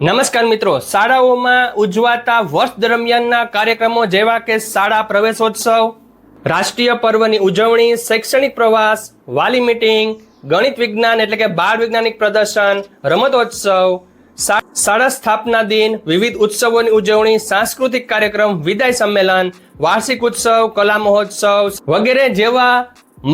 નમસ્કાર મિત્રો. શાળાઓમાં ઉજવાતા વર્ષ દરમિયાનના કાર્યક્રમો જેવા કે શાળા પ્રવેશોત્સવ, રાષ્ટ્રીય પર્વની ઉજવણી, શૈક્ષણિક પ્રવાસ, વાલી મિટિંગ, ગણિત વિજ્ઞાન એટલે કે બાળ વૈજ્ઞાનિક પ્રદર્શન, રમતોત્સવ શાળા સ્થાપના દિન, વિવિધ ઉત્સવોની ઉજવણી, સાંસ્કૃતિક કાર્યક્રમ, વિદાય સંમેલન, વાર્ષિક ઉત્સવ, કલા મહોત્સવ વગેરે જેવા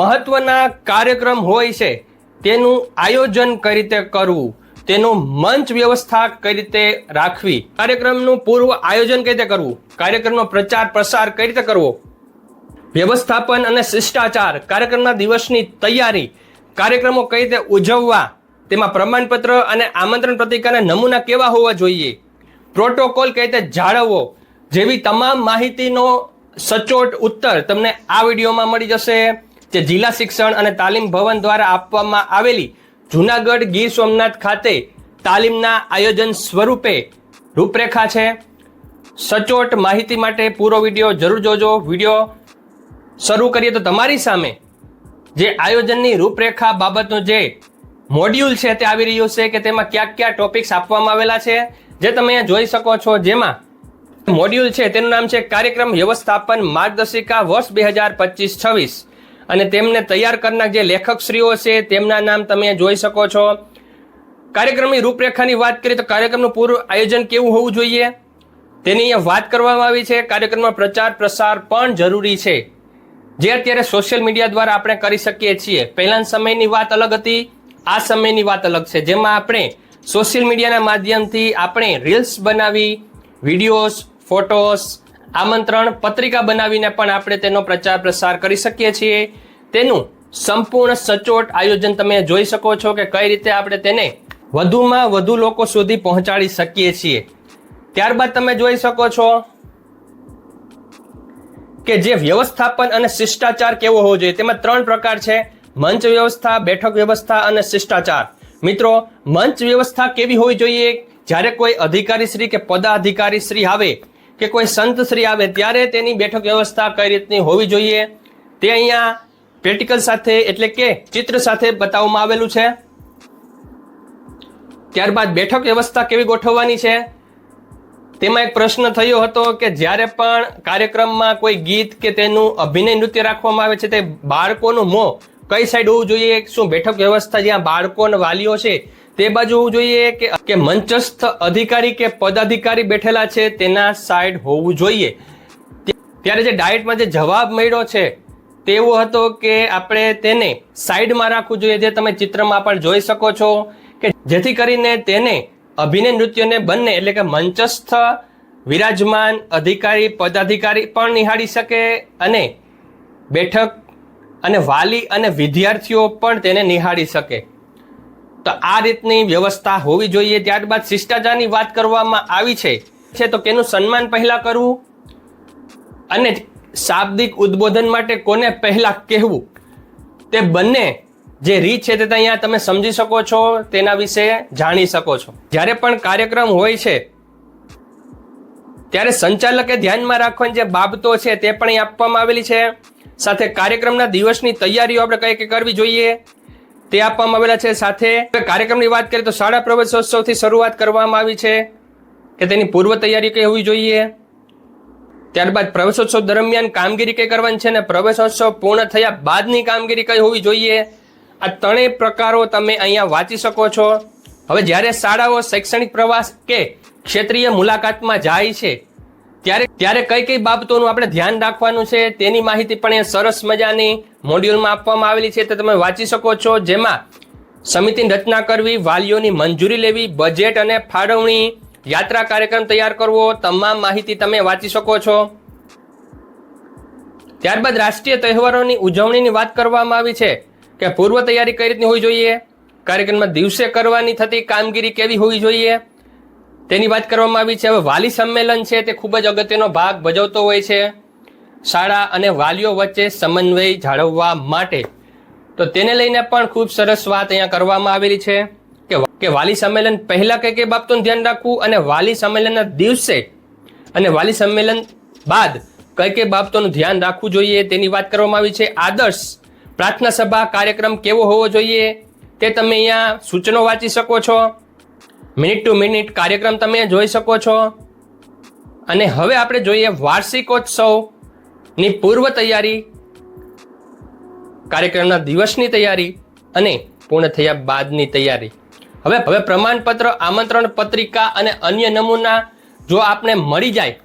મહત્વના કાર્યક્રમ હોય છે. તેનું આયોજન કઈ રીતે કરવું? તેનું મંચ વ્યવસ્થા કઈ રીતે રાખવી? કાર્યક્રમનું પૂર્વ આયોજન કઈ રીતે કરવું? કાર્યક્રમનો પ્રચાર પ્રસાર કઈ રીતે કરવો? વ્યવસ્થાપન અને શિષ્ટાચાર કાર્યક્રમના દિવસની તૈયારી, કાર્યક્રમો કઈ રીતે ઉજવવા, તેમાં પ્રમાણપત્ર અને આમંત્રણ પત્રિકાના નમૂના કેવા હોવા જોઈએ? પ્રોટોકોલ કઈ રીતે જાળવવો? જેવી તમામ માહિતીનો સચોટ ઉત્તર તમને આ વિડીયોમાં મળી જશે, જે જિલ્લા શિક્ષણ અને તાલીમ ભવન દ્વારા આપવામાં આવેલી જુનાગઢ ગીર સોમનાથ ખાતે તાલીમના આયોજન સ્વરૂપે રૂપરેખા છે. સચોટ માહિતી માટે પૂરો વીડિયો જરૂર જોજો. વીડિયો શરૂ કરીએ તો તમારી સામે જે આયોજનની રૂપરેખા બાબતનું જે મોડ્યુલ છે તે આવી રહ્યું છે કે તેમાં કયા કયા ટોપિક્સ આપવામાં આવેલા છે, જે તમે અહીંયા જોઈ શકો છો. જેમાં મોડ્યુલ છે, તેનું નામ છે કાર્યક્રમ વ્યવસ્થાપન માર્ગદર્શિકા વર્ષ બે હજાર પચીસ છવ્વીસ. અને તેમને તૈયાર કરનાર જે લેખકશ્રીઓ છે, તેમના નામ તમે જોઈ શકો છો. કાર્યક્રમની રૂપરેખાની વાત કરીએ તો કાર્યક્રમનું પૂરું આયોજન કેવું હોવું જોઈએ? તેની વાત કરવામાં આવી છે. કાર્યક્રમમાં પ્રચાર, પ્રસાર પણ જરૂરી છે. જે અત્યારે સોશિયલ મીડિયા દ્વારા આપણે કરી શકીએ છીએ. પહેલાના સમયની વાત અલગ હતી, આ સમયની વાત અલગ છે. જેમાં આપણે સોશિયલ મીડિયાના માધ્યમથી આપણે રીલ્સ બનાવી, વિડીયોઝ ફોટોસ આમંત્રણ પત્રિકા બનાવીને પણ આપણે તેનો પ્રચાર પ્રસાર કરી શકીએ છીએ. તેનું સંપૂર્ણ સચોટ આયોજન તમે જોઈ શકો છો કે કઈ રીતે આપણે તેને વધુમાં વધુ લોકો સુધી પહોંચાડી શકીએ છીએ. ત્યારબાદ તમે જોઈ શકો છો કે જે વ્યવસ્થાપન અને શિષ્ટાચાર કેવો હોવો જોઈએ, તેમાં ત્રણ પ્રકાર છે. મંચ વ્યવસ્થા, બેઠક વ્યવસ્થા અને શિષ્ટાચાર. મિત્રો, મંચ વ્યવસ્થા કેવી હોવી જોઈએ? જ્યારે કોઈ અધિકારી શ્રી કે પદાધિકારી શ્રી આવે કે કોઈ સંત શ્રી આવે ત્યારે તેની બેઠક વ્યવસ્થા કઈ રીતની હોવી જોઈએ? તે અહીંયા પ્રેક્ટિકલ સાથે એટલે કે ચિત્ર સાથે બતાવવામાં આવેલું છે. ત્યારબાદ બેઠક વ્યવસ્થા કેવી ગોઠવવાની છે? તેમાં એક પ્રશ્ન થયો હતો કે જ્યારે પણ કાર્યક્રમમાં કોઈ ગીત કે તેનું અભિનય નૃત્ય રાખવામાં આવે છે, તે બાળકોનું મોં કઈ સાઈડ હોવું જોઈએ? શું બેઠક વ્યવસ્થા જ્યાં બાળકો અને વાલીઓ છે તે બાજુ હોવું જોઈએ કે કે મંચસ્થ અધિકારી કે પદાધિકારી બેઠેલા છે તેના સાઈડ હોવું જોઈએ. ત્યારે જે ડાયટમાં જે જવાબ મળ્યો છે તેવો હતો કે આપણે તેને સાઈડમાં રાખવું જોઈએ. જે તમે ચિત્રમાં પણ જોઈ શકો છો કે જેથી કરીને તેને અભિનય નૃત્યને બંને એટલે કે મંચસ્થ, વિરાજમાન અધિકારી, પદાધિકારી પણ નિહાળી શકે અને બેઠક અને વાલી અને વિદ્યાર્થીઓ પણ તેને નિહાળી શકે. તો આ રીતની વ્યવસ્થા હોવી જોઈએ. ત્યારબાદ શિષ્ટાચારની વાત કરવામાં આવી છે. છે તો કેનું સન્માન પહેલા કરવું? અને શાબ્દિક ઉદ્બોધન માટે કોને પહેલા કહેવું? તે બંને જે રીત છે તે અહીંયા તમે સમજી શકો છો, તેના વિશે જાણી શકો છો. જ્યારે પણ કાર્યક્રમ હોય છે, ત્યારે સંચાલકે ધ્યાનમાં રાખવાની જે બાબતો છે તે પણ આપવામાં આવેલી છે. સાથે કાર્યક્રમના દિવસની તૈયારીઓ આપણે કઈ કઈ કરવી જોઈએ? તે આપવામાં આવેલા છે. સાથે કાર્યક્રમની વાત કરીએ તો શાળા પ્રવેશોત્સવથી શરૂઆત કરવામાં આવી છે કે તેની પૂર્વ તૈયારી કઈ હોવી જોઈએ? ત્યારબાદ પ્રવેશોત્સવ દરમિયાન કામગીરી કઈ કરવાની છે અને પ્રવેશોત્સવ પૂર્ણ થયા બાદની કામગીરી કઈ હોવી જોઈએ? આ ત્રણેય પ્રકારો તમે અહીંયા વાંચી શકો છો. હવે જ્યારે શાળાઓ શૈક્ષણિક પ્રવાસ કે ક્ષેત્રીય મુલાકાતમાં જાય છે ત્યારે ત્યારે કઈ કઈ બાબતોનું આપણે ધ્યાન રાખવાનું છે તેની માહિતી પણ એ સરસ મજાની મોડ્યુલમાં આપવામાં આવેલી છે. તે તમે વાંચી શકો છો. જેમાં સમિતિની રચના કરવી, વાલીઓની મંજૂરી લેવી બજેટ અને ફાળવણી, યાત્રા કાર્યક્રમ તૈયાર કરવો, તમામ માહિતી તમે વાંચી શકો છો. ત્યારબાદ રાષ્ટ્રીય તહેવારોની ઉજવણીની વાત કરવામાં આવી છે કે પૂર્વ તૈયારી કઈ રીતની હોવી જોઈએ? કાર્યક્રમમાં દિવસે કરવાની થતી કામગીરી કેવી હોવી જોઈએ? તેની વાત કરવામાં આવી છે. હવે વાલી સંમેલન છે તે ખૂબ જ અગત્યનો ભાગ ભજવતો હોય છે. શાળા અને વાલીઓ વચ્ચે સમન્વય જાળવવા માટે. તો તેને લઈને પણ ખૂબ સરસ વાત અહીંયા કરવામાં આવેલી છે કે વાલી સંમેલન પહેલા કઈ કઈ બાબતોનું ધ્યાન રાખવું અને વાલી સંમેલનના દિવસે અને વાલી સંમેલન બાદ કઈ કઈ બાબતોનું ધ્યાન રાખવું જોઈએ તેની વાત કરવામાં આવી છે. આદર્શ પ્રાર્થના સભા કાર્યક્રમ કેવો હોવો જોઈએ તે તમે અહીંયા સૂચનો વાંચી શકો છો. મિનિટ ટુ મિનિટ કાર્યક્રમ તમે જોઈ શકો છો. અને હવે આપણે જોઈએ વાર્ષિકોત્સવની પૂર્વ તૈયારી, કાર્યક્રમના દિવસની તૈયારી અને પૂર્ણ થયા બાદની તૈયારી. હવે હવે પ્રમાણપત્ર, આમંત્રણ પત્રિકા અને અન્ય નમૂના જો આપને મળી જાય,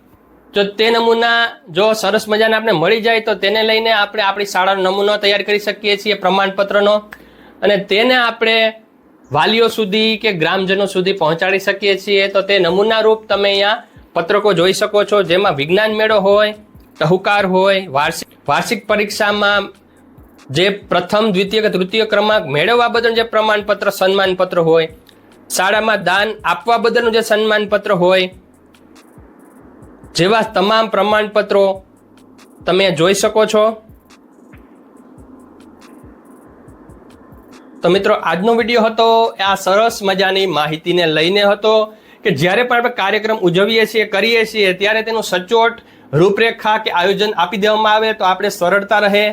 તો તે નમૂના જો સરસ મજાના આપણે મળી જાય, તો તેને લઈને આપણે આપણી શાળાનો નમૂનો તૈયાર કરી શકીએ છીએ પ્રમાણપત્રનો. અને તેને આપણે વાલીઓ સુધી કે ગ્રામજનો સુધી પહોંચાડી શકીએ છીએ, તો તે નમૂના રૂપ તમે અહીંયા પત્રકો જોઈ શકો છો, જેમાં વિજ્ઞાન મેળો હોય ટહુકાર હોય, વાર્ષિક વાર્ષિક પરીક્ષામાં જે પ્રથમ, દ્વિતીય કે તૃતીય ક્રમાંક મેળવવા બદલ જે પ્રમાણપત્ર, સન્માનપત્ર હોય, શાળામાં દાન આપવા બદલનું જે સન્માનપત્ર હોય, જેવા તમામ પ્રમાણપત્રો તમે જોઈ શકો છો. તો મિત્રો, આજનો વીડિયો હતો આ સરસ મજાની માહિતીને લઈને હતો કે જ્યારે પણ આપણે કાર્યક્રમ ઉજવીએ છીએ, કરીએ છીએ, ત્યારે તેનું સચોટ રૂપરેખા કે આયોજન આપી દેવામાં આવે તો આપણે સરળતા રહે.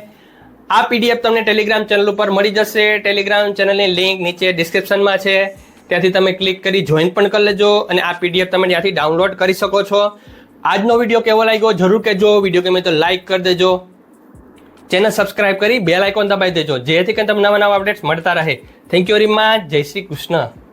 આ પીડીએફ તમને ટેલિગ્રામ ચેનલ ઉપર મળી જશે. ટેલિગ્રામ ચેનલની લિંક નીચે ડિસ્ક્રિપ્શનમાં છે. ત્યાંથી તમે ક્લિક કરી જોઈન પણ કરી લેજો અને આ પીડીએફ તમે ત્યાંથી ડાઉનલોડ કરી શકો છો. આજનો વીડિયો કેવો લાગ્યો? જરૂર કહેજો. વીડિયો ગમે તો લાઈક કરી દેજો. ચેનલ સબસ્ક્રાઇબ કરી બેલ આઇકોન દબાવી દેજો જેથી કરીને તમને નવા નવા અપડેટ્સ મળતા રહે. થેન્ક યુ વેરી મચ જય શ્રી કૃષ્ણ.